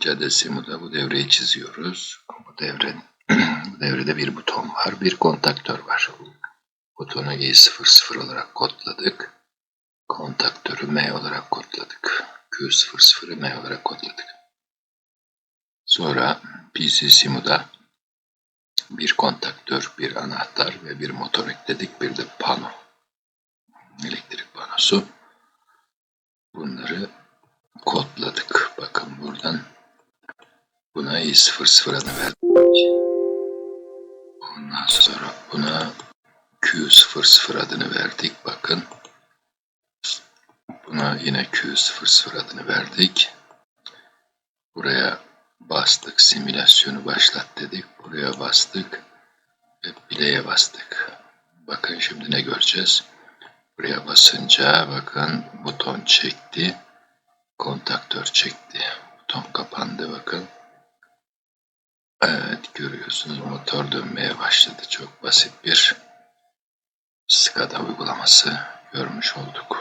Cadesimu'da bu devreyi çiziyoruz. Bu devre bu devrede bir buton var, bir kontaktör var. Butonu i00 olarak kodladık. Kontaktörü M olarak kodladık. Q00'ı M olarak kodladık. Sonra PCSIMU'da bir kontaktör, bir anahtar ve bir motor ekledik. Bir de pano. Elektrik panosu. Bunları kodladık. Buna i00 adını verdik. Ondan sonra buna Q00 adını verdik. Bakın. Buna yine Q00 adını verdik. Buraya bastık. Simülasyonu başlat dedik. Buraya bastık. Ve bileğe bastık. Bakın şimdi ne göreceğiz? Buraya basınca bakın buton çekti. Kontaktör çekti. Buton kapandı bakın. Evet görüyorsunuz motor dönmeye başladı. Çok basit bir SCADA uygulaması görmüş olduk.